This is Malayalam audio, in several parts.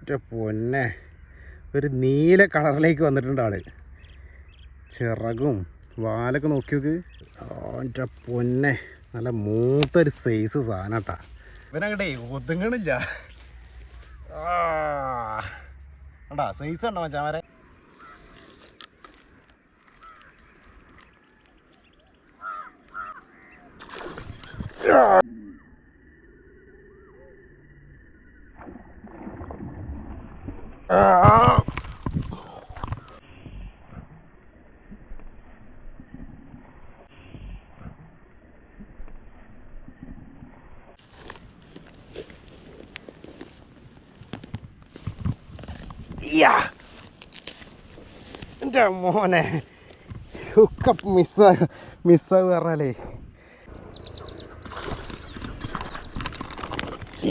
എന്റെ പൊന്നെ. ഒരു നീല കളറിലേക്ക് വന്നിട്ടുണ്ട് ആൾ. ചിറകും വാലൊക്കെ നോക്കി നോക്ക്. എന്റെ പൊന്നെ. നല്ല മൂത്തൊരു സൈസ് സാധനട്ടാ ഇവനങ്ങടേ ഒതുങ്ങണില്ല. കണ്ടാ സൈസ് ഉണ്ടോ മച്ചാമാരെ യാ എന്റെ മോനെ ഹുക്കപ്പ് മിസ്സാ മിസ്സാവ് പറഞ്ഞാലേ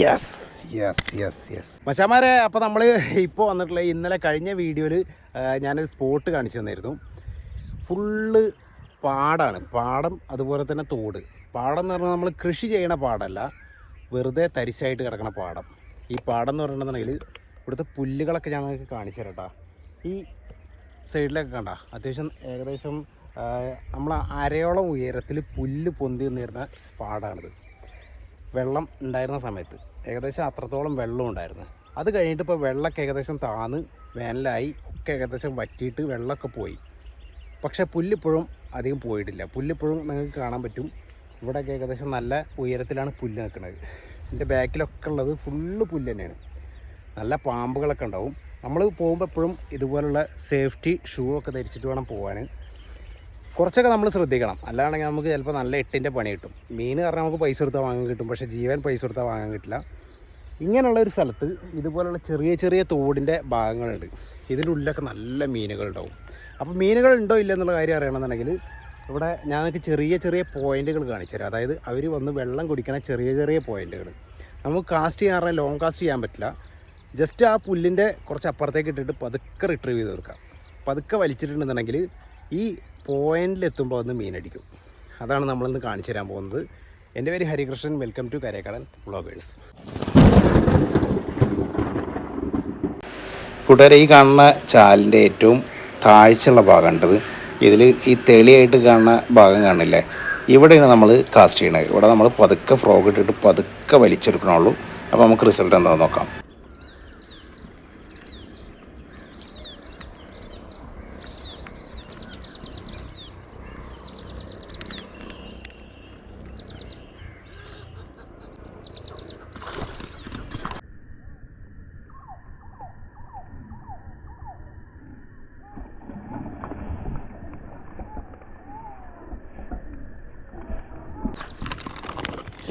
യെസ് യെസ് യെസ് യെസ് മച്ചാമാരെ അപ്പോൾ നമ്മൾ ഇപ്പോൾ വന്നിട്ടുള്ള ഇന്നലെ കഴിഞ്ഞ വീഡിയോയിൽ ഞാനൊരു സ്പോട്ട് കാണിച്ചു തന്നായിരുന്നു ഫുള്ള് പാടാണ്. പാടം അതുപോലെ തന്നെ തോട്. പാടം എന്ന് പറഞ്ഞാൽ നമ്മൾ കൃഷി ചെയ്യണ പാടല്ല. വെറുതെ തരിശായിട്ട് കിടക്കണ പാടം. ഈ പാടം എന്ന് പറഞ്ഞിട്ടുണ്ടെങ്കിൽ ഇവിടുത്തെ പുല്ലുകളൊക്കെ ഞാൻ നിങ്ങൾക്ക് കാണിച്ചു തരട്ടാ. ഈ സൈഡിലൊക്കെ കണ്ട? അത്യാവശ്യം ഏകദേശം നമ്മൾ അരയോളം ഉയരത്തിൽ പുല്ല് പൊന്തി നിന്നിരുന്ന പാടാണിത്. വെള്ളം ഉണ്ടായിരുന്ന സമയത്ത്. ഏകദേശം അത്രത്തോളം വെള്ളം ഉണ്ടായിരുന്നു. അത് കഴിഞ്ഞിട്ട് ഇപ്പോൾ വെള്ളമൊക്കെ ഏകദേശം താന്ന് വേനലായി ഒക്കെ ഏകദേശം വറ്റിയിട്ട് വെള്ളമൊക്കെ പോയി. പക്ഷേ പുല്ലിപ്പോഴും അധികം പോയിട്ടില്ല. പുല്ലിപ്പോഴും നിങ്ങൾക്ക് കാണാൻ പറ്റും. ഇവിടെയൊക്കെ ഏകദേശം നല്ല ഉയരത്തിലാണ് പുല്ല് നിൽക്കുന്നത്. എന്റെ ബാക്കിലൊക്കെ ഉള്ളത് ഫുള്ള് പുല്ല് തന്നെയാണ്. നല്ല പാമ്പുകളൊക്കെ ഉണ്ടാവും. നമ്മൾ പോകുമ്പോൾ എപ്പോഴും ഇതുപോലുള്ള സേഫ്റ്റി ഷൂ ഒക്കെ ധരിച്ചിട്ട് വേണം പോകാൻ. കുറച്ചൊക്കെ നമ്മൾ ശ്രദ്ധിക്കണം. അല്ലാണെങ്കിൽ നമുക്ക് ചിലപ്പോൾ നല്ല എട്ടിന്റെ പണി കിട്ടും. മീൻ കാരണം നമുക്ക് പൈസ കൊടുത്താൽ വാങ്ങാൻ കിട്ടും. പക്ഷേ ജീവൻ പൈസ കൊടുത്താൽ വാങ്ങാൻ കിട്ടില്ല. ഇങ്ങനെയുള്ള ഒരു സ്ഥലത്ത് ഇതുപോലുള്ള ചെറിയ ചെറിയ തോടിന്റെ ഭാഗങ്ങളുണ്ട്. ഇതിന്റെ ഉള്ളിലൊക്കെ നല്ല മീനുകൾ ഉണ്ടാവും അപ്പോൾ മീനുകൾ ഉണ്ടോ ഇല്ല എന്നുള്ള കാര്യം അറിയണമെന്നുണ്ടെങ്കിൽ ഇവിടെ ഞാൻ നിങ്ങൾക്ക് ചെറിയ ചെറിയ പോയിന്റുകൾ കാണിച്ചു തരാം. അതായത് അവർ വന്ന് വെള്ളം കുടിക്കണ ചെറിയ ചെറിയ പോയിന്റുകൾ. നമുക്ക് കാസ്റ്റ് ചെയ്യാൻ ലോങ് കാസ്റ്റ് ചെയ്യാൻ പറ്റില്ല. ജസ്റ്റ് ആ പുല്ലിന്റെ കുറച്ച് അപ്പുറത്തേക്ക് ഇട്ടിട്ട് പതുക്കെ റിട്രീവ് ചെയ്ത് കൊടുക്കാം. പതുക്കെ വലിച്ചിട്ടുണ്ടെന്നുണ്ടെങ്കിൽ ഈ പോയിന്റിൽ പോയിന്റിലെത്തുമ്പോൾ ഒന്ന് മീനടിക്കും. അതാണ് നമ്മളിന്ന് കാണിച്ചു തരാൻ പോകുന്നത്. എന്റെ പേര് Harikrishnan. Welcome to Karekkadan vloggers. കൂട്ടുകാരെ ഈ കാണുന്ന ചാലിന്റെ ഏറ്റവും താഴ്ചയുള്ള ഭാഗമുണ്ടത് ഇതിൽ ഈ തെളിയായിട്ട് കാണുന്ന ഭാഗം കാണില്ലേ? ഇവിടെയാണ് നമ്മൾ കാസ്റ്റ് ചെയ്യണത്. ഇവിടെ നമ്മൾ പതുക്കെ ഫ്രോഗ് ഇട്ടിട്ട് പതുക്കെ വലിച്ചെടുക്കണുള്ളൂ അപ്പോൾ നമുക്ക് റിസൾട്ട് എന്താണെന്ന് നോക്കാം.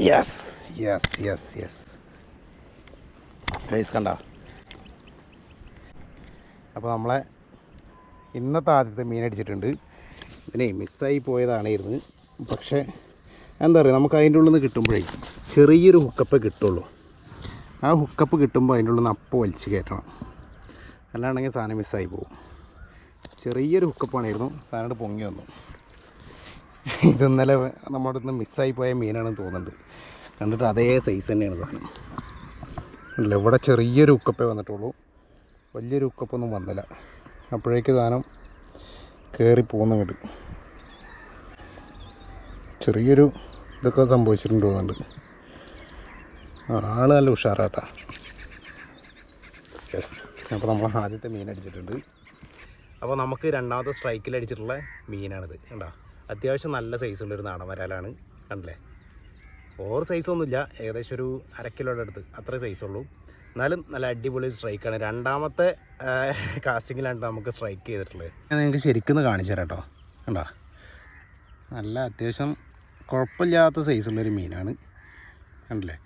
Yes yes yes yes guys കണ്ട? അപ്പോൾ നമ്മളെ ഇന്നത്തെ ആദ്യത്തെ മീൻ അടിച്ചിട്ടുണ്ട്. ഇതിനെ മിസ്സായി പോയതാണായിരുന്നു. പക്ഷേ എന്താ പറയുക നമുക്ക് അതിന്റെ ഉള്ളിൽ നിന്ന് കിട്ടുമ്പോഴേ ചെറിയൊരു ഹുക്കപ്പ് കിട്ടുള്ളൂ. ആ ഹുക്കപ്പ് കിട്ടുമ്പോൾ അതിന്റെ ഉള്ളിൽ നിന്ന് അപ്പം വലിച്ച് കയറ്റണം. അല്ലാണ്ടെങ്കിൽ സാധനം മിസ്സായി പോകും. ചെറിയൊരു ഹുക്കപ്പാണായിരുന്നു സാധനം പൊങ്ങി വന്നു. ഇത് ഇന്നലെ നമ്മുടെ അടുത്ത് മിസ്സായി പോയ മീനാണെന്ന് തോന്നുന്നത് കണ്ടിട്ട് അതേ സൈസ് തന്നെയാണ് സാധനം. അല്ല ഇവിടെ ചെറിയൊരു ഉക്കപ്പേ വന്നിട്ടുള്ളൂ. വലിയൊരു ഉക്കപ്പൊന്നും വന്നില്ല. അപ്പോഴേക്ക് സാധനം കയറി പോകുന്നുണ്ട് ചെറിയൊരു ഇതൊക്കെ സംഭവിച്ചിട്ടുണ്ട് ആൾ നല്ല ഉഷാറാട്ടാ. യെസ് അപ്പോൾ നമ്മൾ ആദ്യത്തെ മീൻ അടിച്ചിട്ടുണ്ട്. അപ്പോൾ നമുക്ക് രണ്ടാമത്തെ സ്ട്രൈക്കിൽ അടിച്ചിട്ടുള്ള മീനാണിത്. കണ്ടോ? അത്യാവശ്യം നല്ല സൈസുള്ളൊരു നാടൻ വരാലാണ് കണ്ടില്ലേ? ഓവർ സൈസൊന്നുമില്ല ഏകദേശം ഒരു അര കിലോയുടെ അടുത്ത് അത്ര സൈസുള്ളൂ എന്നാലും നല്ല അടിപൊളി സ്ട്രൈക്കാണ് രണ്ടാമത്തെ കാസ്റ്റിങ്ങിലാണ് നമുക്ക് സ്ട്രൈക്ക് ചെയ്തിട്ടുള്ളത്. ഞാൻ നിങ്ങൾക്ക് ശരിക്കും കാണിച്ചു തരാം കേട്ടോ കണ്ടോ? നല്ല അത്യാവശ്യം കുഴപ്പമില്ലാത്ത സൈസുള്ളൊരു മീനാണ്. കണ്ടില്ലേ?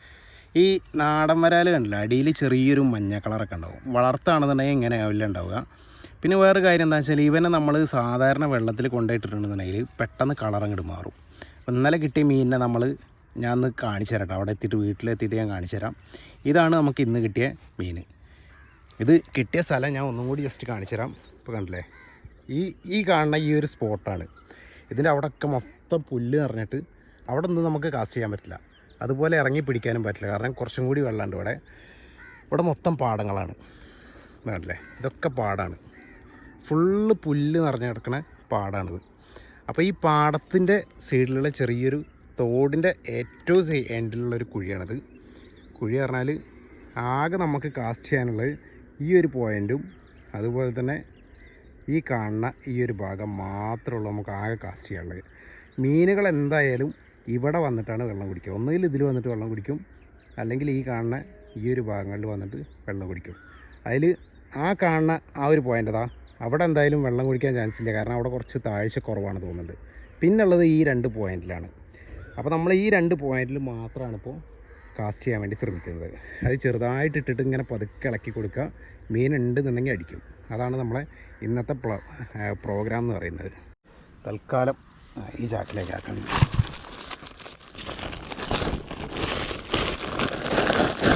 ഈ നാടൻ വരാൽ കണ്ടില്ല? അടിയിൽ ചെറിയൊരു മഞ്ഞ കളറൊക്കെ ഉണ്ടാവും. വളർത്താണെന്നുണ്ടെങ്കിൽ ഇങ്ങനെ ആവില്ല ഉണ്ടാവുക. പിന്നെ വേറെ കാര്യം എന്താ വെച്ചാൽ ഇവനെ നമ്മൾ സാധാരണ വെള്ളത്തിൽ കൊണ്ടുപോയിട്ടിട്ടുണ്ടെന്നുണ്ടെങ്കിൽ പെട്ടെന്ന് കളർ അങ്ങോട്ട് മാറും. അപ്പോൾ ഇന്നലെ കിട്ടിയ മീനിനെ നമ്മൾ ഞാൻ ഒന്ന് കാണിച്ചു തരാം അവിടെ എത്തിയിട്ട് വീട്ടിലെത്തിയിട്ട് ഞാൻ കാണിച്ചു തരാം. ഇതാണ് നമുക്ക് ഇന്ന് കിട്ടിയ മീൻ ഇത് കിട്ടിയ സ്ഥലം ഞാൻ ഒന്നും കൂടി ജസ്റ്റ് കാണിച്ചു തരാം. ഇപ്പോൾ കണ്ടില്ലേ? ഈ ഈ കാണുന്ന ഈ ഒരു സ്പോട്ടാണ് ഇതിന്റെ അവിടെയൊക്കെ മൊത്തം പുല്ല് നിറഞ്ഞിട്ട് അവിടെ ഒന്നും നമുക്ക് കാസ്റ്റ് ചെയ്യാൻ പറ്റില്ല. അതുപോലെ ഇറങ്ങി പിടിക്കാനും പറ്റില്ല. കാരണം കുറച്ചും കൂടി വെള്ളമുണ്ട് ഇവിടെ. ഇവിടെ മൊത്തം പാടങ്ങളാണ്. വേണ്ടല്ലേ ഇതൊക്കെ പാടാണ്. ഫുള്ള് പുല്ല് നിറഞ്ഞു കിടക്കുന്ന പാടാണിത്. അപ്പോൾ ഈ പാടത്തിന്റെ സൈഡിലുള്ള ചെറിയൊരു തോടിന്റെ ഏറ്റവും എൻഡിലുള്ളൊരു കുഴിയാണിത്. കുഴി പറഞ്ഞാൽ ആകെ നമുക്ക് കാസ്റ്റ് ചെയ്യാനുള്ളത് ഈ ഒരു പോയിന്റും അതുപോലെ തന്നെ ഈ കാണുന്ന ഈ ഒരു ഭാഗം മാത്രമേ ഉള്ളൂ നമുക്ക് ആകെ കാസ്റ്റ് ചെയ്യാനുള്ളത്. മീനുകൾ എന്തായാലും ഇവിടെ വന്നിട്ടാണ് വെള്ളം കുടിക്കുക. ഒന്നുകിൽ ഇതിൽ വന്നിട്ട് വെള്ളം കുടിക്കും അല്ലെങ്കിൽ ഈ കാണുന്ന ഈ ഒരു ഭാഗങ്ങളിൽ വന്നിട്ട് വെള്ളം കുടിക്കും. അതിൽ ആ കാണുന്ന ആ ഒരു പോയിന്റ് അതാ അവിടെ എന്തായാലും വെള്ളം കുടിക്കാൻ ചാൻസ് ഇല്ല. കാരണം അവിടെ കുറച്ച് താഴ്ച കുറവാണ് തോന്നുന്നുണ്ട്. പിന്നുള്ളത് ഈ രണ്ട് പോയിന്റിലാണ്. അപ്പോൾ നമ്മൾ ഈ രണ്ട് പോയിന്റിൽ മാത്രമാണ് ഇപ്പോൾ കാസ്റ്റ് ചെയ്യാൻ വേണ്ടി ശ്രമിക്കുന്നത്. അത് ചെറുതായിട്ട് ഇട്ടിട്ട് ഇങ്ങനെ പതുക്കെ ഇളക്കി കൊടുക്കുക. മീൻ ഉണ്ട് ഉണ്ടെന്നുണ്ടെങ്കിൽ അടിക്കും. അതാണ് നമ്മളെ ഇന്നത്തെ പ്രോഗ്രാം എന്ന് പറയുന്നത്. തൽക്കാലം ഈ ചാക്കിലേക്ക് ആക്കണം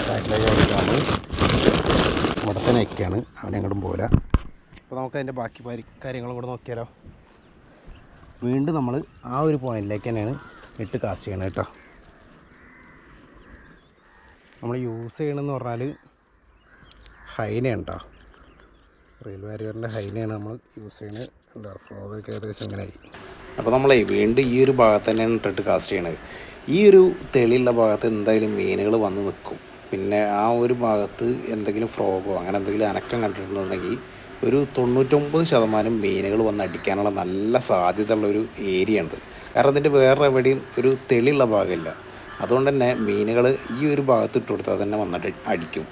ചാക്കിലേക്ക് ആക്കിയാണ് ഇവിടെ തന്നെ ഒക്കെയാണ് അവനെങ്ങോട്ടും പോകില്ല അപ്പോൾ നമുക്ക് അതിന്റെ ബാക്കി കാര്യങ്ങളും കൂടെ നോക്കിയാലോ. വീണ്ടും നമ്മൾ ആ ഒരു പോയിന്റിലേക്ക് തന്നെയാണ് ഇട്ട് കാസ്റ്റ് ചെയ്യണം കേട്ടോ. നമ്മൾ യൂസ് ചെയ്യണമെന്ന് പറഞ്ഞാൽ ഹൈനയാണ് കേട്ടോ. റെയിൽ വാരിയറിന്റെ ഹൈനയാണ് നമ്മൾ യൂസ് ചെയ്യുന്നത് എന്താ ഫ്ലോഗൊക്കെ ഏകദേശം ഇങ്ങനെയായി. അപ്പോൾ നമ്മളേ വീണ്ടും ഈ ഒരു ഭാഗത്ത് തന്നെയാണ് ഇട്ടിട്ട് കാസ്റ്റ് ചെയ്യണത്. ഈ ഒരു തെളിയുള്ള ഭാഗത്ത് എന്തായാലും മീനുകൾ വന്ന് നിൽക്കും. പിന്നെ ആ ഒരു ഭാഗത്ത് എന്തെങ്കിലും ഫ്രോഗോ അങ്ങനെ എന്തെങ്കിലും അനക്കം കണ്ടിട്ടുണ്ടെങ്കിൽ ഒരു തൊണ്ണൂറ്റൊമ്പത് ശതമാനം മീനുകൾ വന്ന് അടിക്കാനുള്ള നല്ല സാധ്യതയുള്ള ഒരു ഏരിയ ഉണ്ട് കാരണം അതിന്റെ വേറെ എവിടെയും ഒരു തെളിയുള്ള ഭാഗമില്ല. അതുകൊണ്ട് തന്നെ മീനുകൾ ഈ ഒരു ഭാഗത്ത് ഇട്ട് കൊടുത്താൽ തന്നെ വന്നിട്ട് അടിക്കും.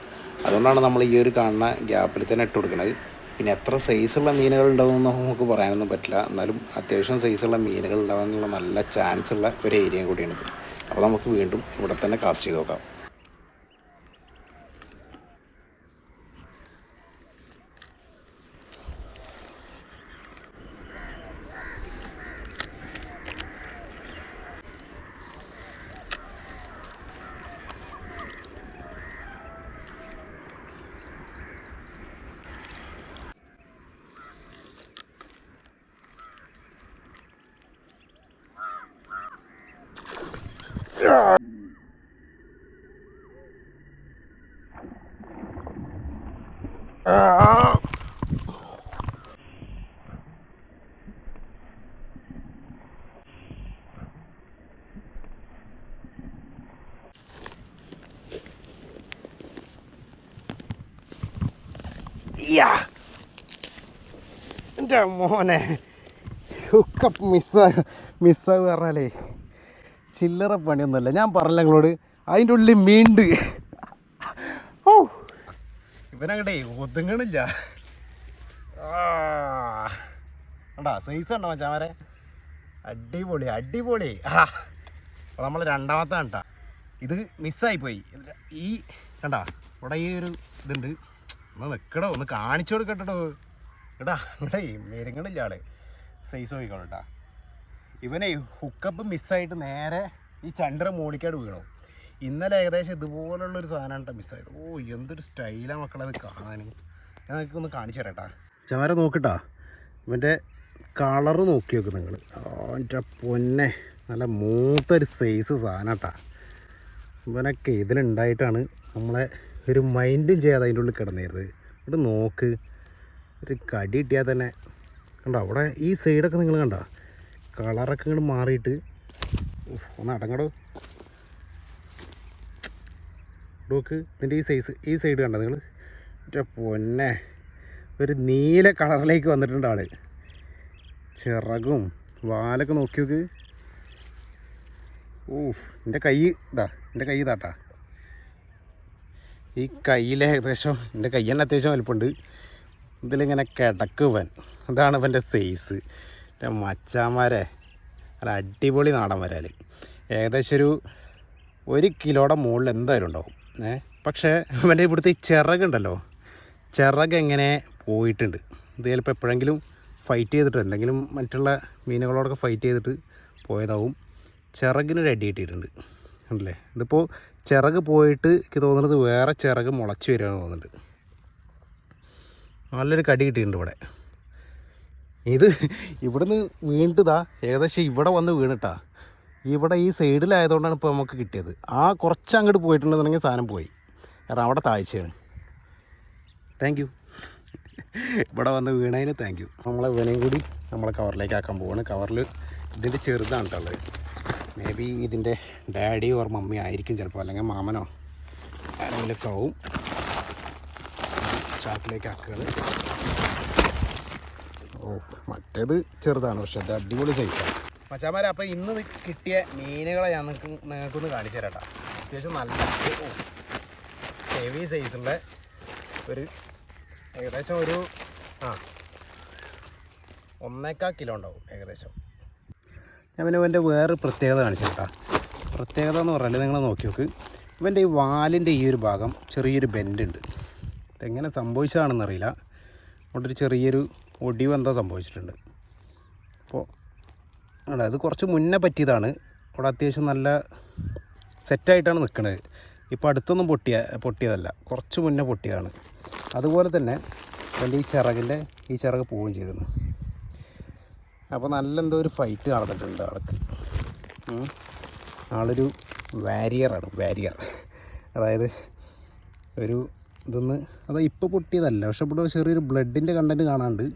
അതുകൊണ്ടാണ് നമ്മൾ ഈ ഒരു കാണുന്ന ഗ്യാപ്പിൽ തന്നെ ഇട്ട് കൊടുക്കുന്നത്. പിന്നെ എത്ര സൈസുള്ള മീനുകൾ ഉണ്ടാവുമെന്ന് നമുക്ക് പറയാനൊന്നും പറ്റില്ല. എന്നാലും അത്യാവശ്യം സൈസുള്ള മീനുകൾ ഉണ്ടാവാനുള്ള നല്ല ചാൻസ് ഉള്ള ഒരു ഏരിയ കൂടിയാണിത്. അപ്പോൾ നമുക്ക് വീണ്ടും ഇവിടെ തന്നെ കാസ്റ്റ് ചെയ്ത് നോക്കാം യാ എന്റെ മോനെ. ഹുക്കപ്പ് മിസ്സാ മിസ്സാവ് പറഞ്ഞാലേ ചില്ലറ പണിയൊന്നുമല്ല. ഞാൻ പറഞ്ഞില്ല നിങ്ങളോട്. അതിന്റെ ഉള്ളിൽ മീണ്ട്. ഓ ഇവനങ്ങടേ ഒതുങ്ങണില്ല. ആണ്ടാ സൈസ് ഉണ്ടോ മച്ചാമാരെ അടിപൊളി അടിപൊളി. ആ. നമ്മൾ രണ്ടാമത്തെ കണ്ടാ. ഇത് മിസ്സായി പോയി. ഈ കണ്ടാ ഇവിടെ ഈ ഒരു ഇതുണ്ട്. ഒന്ന് നിൽക്കടോ ഒന്ന് കാണിച്ചു കൊടുക്കട്ടോ എടാ ഇവിടെ മെരുങ്ങണില്ല ആൾ? സൈസ് നോക്കിക്കോളൂ കേട്ടാ ഇവനെ ഹുക്കപ്പ് മിസ്സായിട്ട് നേരെ ഈ ചണ്ടറ മോളിക്കാട് വീണു. ഇന്നലെ ഏകദേശം ഇതുപോലുള്ളൊരു സാധനം കേട്ടോ മിസ്സായത് ഓ എന്തൊരു സ്റ്റൈലാണ് മക്കളത് കാണാൻ. ഞാൻ നിങ്ങൾക്ക് ഒന്ന് കാണിച്ചു തരാം ചമര നോക്കിട്ടാ. ഇവന്റെ കളറ് നോക്കി നോക്ക് നിങ്ങൾ എന്റെ പൊന്നെ. നല്ല മൂത്തൊരു സൈസ് സാധനം കേട്ടാ ഇവനൊക്കെ ഇതിലുണ്ടായിട്ടാണ് നമ്മളെ ഒരു മൈൻഡും ചെയ്യാതെ അതിന്റെ ഉള്ളിൽ കിടന്നിരുന്നത്. ഇവിടെ നോക്ക്. ഒരു കടി കിട്ടിയാൽ തന്നെ. കണ്ടോ അവിടെ ഈ സൈഡൊക്കെ നിങ്ങൾ കണ്ടോ? കളറൊക്കെ ഇങ്ങോട്ട് മാറിയിട്ട്. ഒന്ന് അടങ്ങടോ. നോക്ക് ഇതിന്റെ ഈ സൈസ് ഈ സൈഡ് കണ്ടോ നിങ്ങൾ? എന്റെ പൊന്നെ ഒരു നീല കളറിലേക്ക് വന്നിട്ടുണ്ട് ആൾ. ചിറകും വാലൊക്കെ നോക്കി നോക്ക്. ഊഫ് എന്റെ കൈ ഇതാ എന്റെ കൈ ഇതാട്ടാ. ഈ കയ്യിലെ ഏകദേശം എന്റെ കൈ തന്നെ അത്യാവശ്യം വലിപ്പമുണ്ട് ഇതിലിങ്ങനെ കിടക്കുവൻ. അതാണ് ഇവന്റെ സൈസ് എന്റെ മച്ചാമാരെ നല്ല അടിപൊളി നാടൻ വരാൽ ഏകദേശം ഒരു ഒരു കിലോയുടെ മുകളിൽ എന്തായാലും ഉണ്ടാവും. ഏ പക്ഷേ ഇവന്റെ ഇവിടുത്തെ ഈ ചിറകുണ്ടല്ലോ ചിറക് എങ്ങനെ പോയിട്ടുണ്ട്? ഇത് ചിലപ്പോൾ എപ്പോഴെങ്കിലും ഫൈറ്റ് ചെയ്തിട്ട് എന്തെങ്കിലും മറ്റുള്ള മീനുകളോടൊക്കെ ഫൈറ്റ് ചെയ്തിട്ട് പോയതാവും. ചിറകിന് അടി കിട്ടിയിട്ടുണ്ട്. ഉണ്ടല്ലേ ഇതിപ്പോൾ ചിറക് പോയിട്ട് എനിക്ക് തോന്നുന്നത് വേറെ ചിറക് മുളച്ച് വരികയെന്ന് തോന്നുന്നുണ്ട്. നല്ലൊരു കടി കിട്ടിയിട്ടുണ്ട് ഇവിടെ. ഇത് ഇവിടുന്ന് വീണിട്ടതാ. ഏകദേശം ഇവിടെ വന്ന് വീണിട്ടാ. ഇവിടെ ഈ സൈഡിലായതുകൊണ്ടാണ് ഇപ്പോൾ നമുക്ക് കിട്ടിയത്. ആ കുറച്ച് അങ്ങോട്ട് പോയിട്ടുണ്ടെന്നുണ്ടെങ്കിൽ സാധനം പോയി. കാരണം അവിടെ താഴ്ചയാണ്. താങ്ക് യു ഇവിടെ വന്ന് വീണതിന് താങ്ക് യു നമ്മളെ ഇവനെയും കൂടി നമ്മളെ കവറിലേക്ക് ആക്കാൻ പോവാണ്. കവറിൽ ഇതിന്റെ ചെറുതാണ് കേട്ടോ ഉള്ളത്. മേ ബി ഇതിന്റെ ഡാഡി ഓർ മമ്മി ആയിരിക്കും ചിലപ്പോൾ അല്ലെങ്കിൽ മാമനോ ആരെങ്കിലൊക്കെ ആവും. ചാക്കിലേക്ക് ആക്കുകയാണ് ഓ മറ്റേത് ചെറുതാണ്. പക്ഷെ അത് അടിപൊളി സൈസാണ് മച്ചാമാരെ അപ്പോൾ ഇന്ന് കിട്ടിയ മീനുകളെ ഞാൻ നിങ്ങൾക്ക് നിങ്ങൾക്കൊന്ന് കാണിച്ചു തരാം കേട്ടോ. അത്യാവശ്യം നല്ല ഹെവി സൈസുള്ള ഒരു ഏകദേശം ഒരു ആ ഒന്നേക്കാ കിലോ ഉണ്ടാവും ഏകദേശം. ഞാൻ പിന്നെ ഇവന്റെ വേറെ പ്രത്യേകത കാണിച്ചു കേട്ടോ. പ്രത്യേകത എന്ന് പറഞ്ഞാൽ നിങ്ങൾ നോക്കി നോക്ക്. ഇവന്റെ ഈ വാലിന്റെ ഈ ഒരു ഭാഗം ചെറിയൊരു ബെൻഡ് സംഭവിച്ചതാണെന്ന് സംഭവിച്ചതാണെന്നറിയില്ല. അവിടെ ഒരു ചെറിയൊരു ഒടിവ് എന്താ സംഭവിച്ചിട്ടുണ്ട്. അപ്പോൾ അല്ല അത് കുറച്ച് മുന്നേ പറ്റിയതാണ്. അവിടെ അത്യാവശ്യം നല്ല സെറ്റായിട്ടാണ് നിൽക്കുന്നത് ഇപ്പോൾ അടുത്തൊന്നും പൊട്ടിയ പൊട്ടിയതല്ല. കുറച്ച് മുന്നേ പൊട്ടിയതാണ്. അതുപോലെ തന്നെ എന്റെ ഈ ചിറകിന്റെ ഈ ചിറക് പോവുകയും ചെയ്തിരുന്നു. അപ്പോൾ നല്ല എന്തോ ഒരു ഫൈറ്റ് നടന്നിട്ടുണ്ട് ആൾക്ക്. ആളൊരു വാരിയറാണ് വാരിയർ. അതായത് ഒരു ഇതൊന്ന് അത് ഇപ്പോൾ പൊട്ടിയതല്ല. പക്ഷെ ഇവിടെ ചെറിയൊരു ബ്ലഡിന്റെ കണ്ടന്റ് കാണാനുണ്ട്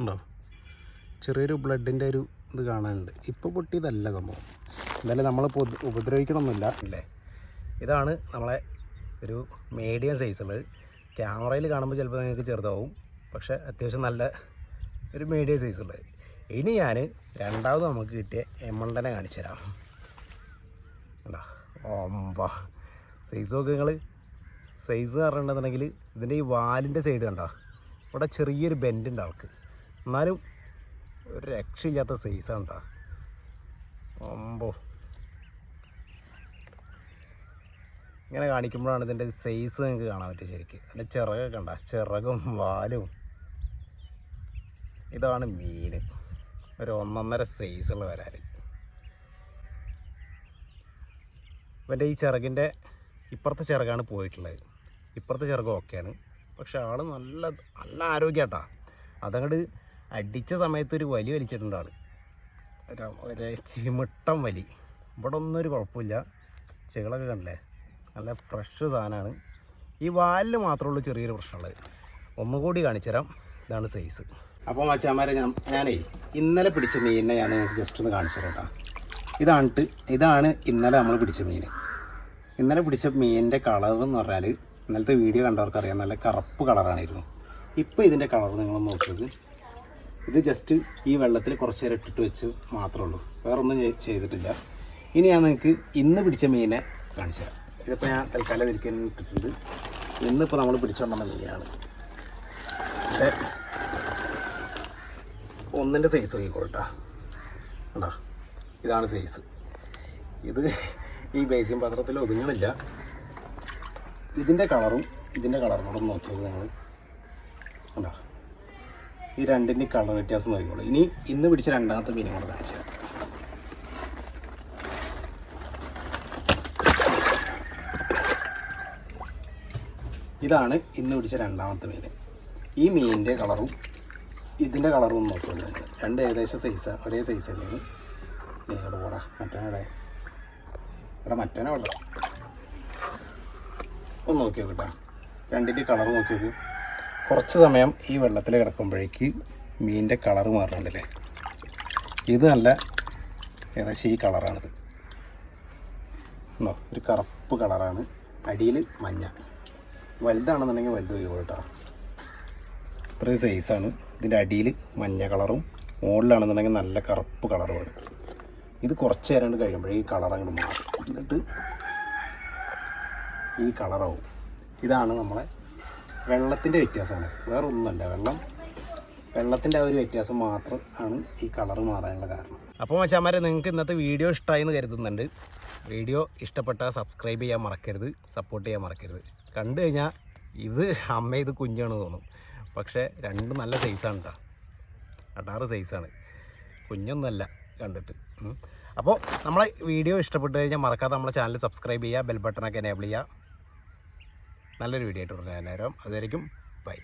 ഉണ്ടോ ചെറിയൊരു ബ്ലഡിന്റെ ഒരു ഇത് കാണാനുണ്ട് ഇപ്പോൾ പൊട്ടിയതല്ല സംഭവം. എന്തായാലും നമ്മളിപ്പോൾ ഉപദ്രവിക്കണമൊന്നുമില്ല അല്ലേ? ഇതാണ് നമ്മളെ ഒരു മീഡിയം സൈസുള്ളത് ക്യാമറയിൽ കാണുമ്പോൾ ചിലപ്പോൾ നിങ്ങൾക്ക് ചെറുതാവും. പക്ഷേ അത്യാവശ്യം നല്ല ഒരു മീഡിയം സൈസുള്ളത് ഇനി ഞാൻ രണ്ടാമത് നമുക്ക് കിട്ടിയ എമണ്ടനെ കാണിച്ചു തരാം അല്ല ഓമ്പ സൈസ് നോക്ക് നിങ്ങൾ സൈസ് പറഞ്ഞിട്ടുണ്ടെന്നുണ്ടെങ്കിൽ ഇതിന്റെ ഈ വാലിന്റെ സൈഡ് കണ്ടോ? ഇവിടെ ചെറിയൊരു ബെൻഡ് ഉണ്ട് ആൾക്ക്. എന്നാലും ഒരു രക്ഷയില്ലാത്ത സൈസാണ് കേട്ടോ ഇങ്ങനെ കാണിക്കുമ്പോഴാണ് ഇതിന്റെ സൈസ് നിങ്ങൾക്ക് കാണാൻ പറ്റും ശരിക്കും. അതിന്റെ ചിറകൊക്കെ ഉണ്ട ചിറകും വാലും. ഇതാണ് മീൻ. ഒരു ഒന്നൊന്നര സൈസുള്ള വരാൻ ഇവന്റെ ഈ ചിറകിന്റെ ഇപ്പുറത്തെ ചിറകാണ് പോയിട്ടുള്ളത്. ഇപ്പുറത്തെ ചെറുക്കം ഓക്കെയാണ്. പക്ഷെ ആൾ നല്ല നല്ല ആരോഗ്യട്ടാ. അതങ്ങോട്ട് അടിച്ച സമയത്ത് ഒരു വലി വലിച്ചിട്ടുണ്ട് ആൾ ഒരു ചിമിട്ടം വലി. ഇവിടെ ഒന്നും ഒരു കുഴപ്പമില്ല. ചെകളൊക്കെ കണ്ടില്ലേ? നല്ല ഫ്രഷ് സാധനമാണ്. ഈ മാത്രമേ ഉള്ളൂ ചെറിയൊരു പ്രശ്നമുള്ളത്. ഒന്നുകൂടി കാണിച്ചു തരാം ഇതാണ് സൈസ് അപ്പോൾ മച്ചാമാരെ ഞാൻ ഞാനേ ഇന്നലെ പിടിച്ച മീനിനെ ഞാൻ ജസ്റ്റ് ഒന്ന് കാണിച്ചു തരാം കേട്ടോ. ഇതാണ് ഇതാണ് ഇന്നലെ നമ്മൾ പിടിച്ച മീൻ. ഇന്നലെ പിടിച്ച മീനിന്റെ കളർ എന്ന് പറഞ്ഞാൽ ഇന്നലത്തെ വീഡിയോ കണ്ടവർക്ക് അറിയാം നല്ല കറുപ്പ് കളറാണിരുന്നു. ഇപ്പോൾ ഇതിന്റെ കളർ നിങ്ങൾ നോക്കിയത്. ഇത് ജസ്റ്റ് ഈ വെള്ളത്തിൽ കുറച്ച് നേരം ഇട്ടിട്ട് വെച്ച് മാത്രമേ ഉള്ളൂ. വേറെ ഒന്നും ചെയ്തിട്ടില്ല. ഇനി ഞാൻ നിങ്ങൾക്ക് ഇന്ന് പിടിച്ച മീനെ കാണിച്ചു തരാം. ഇതിപ്പോൾ ഞാൻ തൽക്കാലം ഇരിക്കാൻ ഇട്ടിട്ടുണ്ട്. ഇന്നിപ്പോൾ നമ്മൾ പിടിച്ചോണ്ടുന്ന മീനാണ്. ഒന്നിന്റെ സൈസ് നോക്കിക്കോട്ടാ കണ്ടോ? ഇതാണ് സൈസ് ഇത് ഈ ബേസിൻ പാത്രത്തിൽ ഒതുങ്ങണില്ല. ഇതിന്റെ കളറും ഇതിന്റെ കളറും കൂടെ നോക്കിയത് നിങ്ങൾ കണ്ടോ? ഈ രണ്ടിന്റെ കളർ വ്യത്യാസം നോക്കിക്കോളൂ. ഇനി ഇന്ന് പിടിച്ച രണ്ടാമത്തെ മീനും കൂടെ കാണിച്ചു ഇതാണ് ഇന്ന് പിടിച്ച രണ്ടാമത്തെ മീൻ. ഈ മീനിന്റെ കളറും ഇതിന്റെ കളറും നിങ്ങൾ രണ്ട് ഏകദേശം സൈസ് ഒരേ സൈസ് തന്നെയാണ്. മീനോട് പോടാ. മറ്റേ ഇവിടെ മറ്റേ ഒന്ന് നോക്കി നോക്കട്ടെ. രണ്ടിന്റെ കളർ നോക്കി നോക്കി. കുറച്ച് സമയം ഈ വെള്ളത്തിൽ കിടക്കുമ്പോഴേക്ക് മീനിന്റെ കളർ മാറുന്നുണ്ടല്ലേ? ഇത് നല്ല ഏകദേശം ഈ കളറാണിത് ഉണ്ടോ ഒരു കറുപ്പ് കളറാണ് അടിയിൽ മഞ്ഞ. വലുതാണെന്നുണ്ടെങ്കിൽ വലുത് ഒഴിവ് കേട്ടോ ഇത്രയും സൈസാണ് ഇതിന്റെ അടിയിൽ മഞ്ഞ കളറും മുകളിലാണെന്നുണ്ടെങ്കിൽ നല്ല കറുപ്പ് കളറുമാണ് ഇത് കുറച്ച് നേരം കഴിയുമ്പോഴേ ഈ കളർ അങ്ങോട്ട് മാറും. എന്നിട്ട് ഈ കളറാവും. ഇതാണ് നമ്മളെ വെള്ളത്തിന്റെ വ്യത്യാസമാണ്. വേറെ ഒന്നുമല്ല വെള്ളം വെള്ളത്തിന്റെ ആ ഒരു വ്യത്യാസം മാത്രം ആണ് ഈ കളർ മാറാനുള്ള കാരണം. അപ്പോൾ മച്ചാമാരെ നിങ്ങൾക്ക് ഇന്നത്തെ വീഡിയോ ഇഷ്ടമായി എന്ന് കരുതുന്നുണ്ട്. വീഡിയോ ഇഷ്ടപ്പെട്ടാൽ സബ്സ്ക്രൈബ് ചെയ്യാൻ മറക്കരുത് സപ്പോർട്ട് ചെയ്യാൻ മറക്കരുത്. കണ്ടു കഴിഞ്ഞാൽ ഇത് അമ്മ ഇത് കുഞ്ഞാണ് തോന്നും. പക്ഷേ രണ്ടും നല്ല സൈസാണ് കേട്ടോ അടാറ് സൈസാണ്. കുഞ്ഞൊന്നുമല്ല കണ്ടിട്ട്. അപ്പോൾ നമ്മളെ വീഡിയോ ഇഷ്ടപ്പെട്ട് കഴിഞ്ഞാൽ മറക്കാതെ നമ്മളെ ചാനൽ സബ്സ്ക്രൈബ് ചെയ്യുക ബെൽ ബട്ടണൊക്കെ എനേബിൾ ചെയ്യുക നല്ലൊരു വീഡിയോ ആയിട്ട് പറഞ്ഞാൽ നേരം അതായിരിക്കും ബൈ.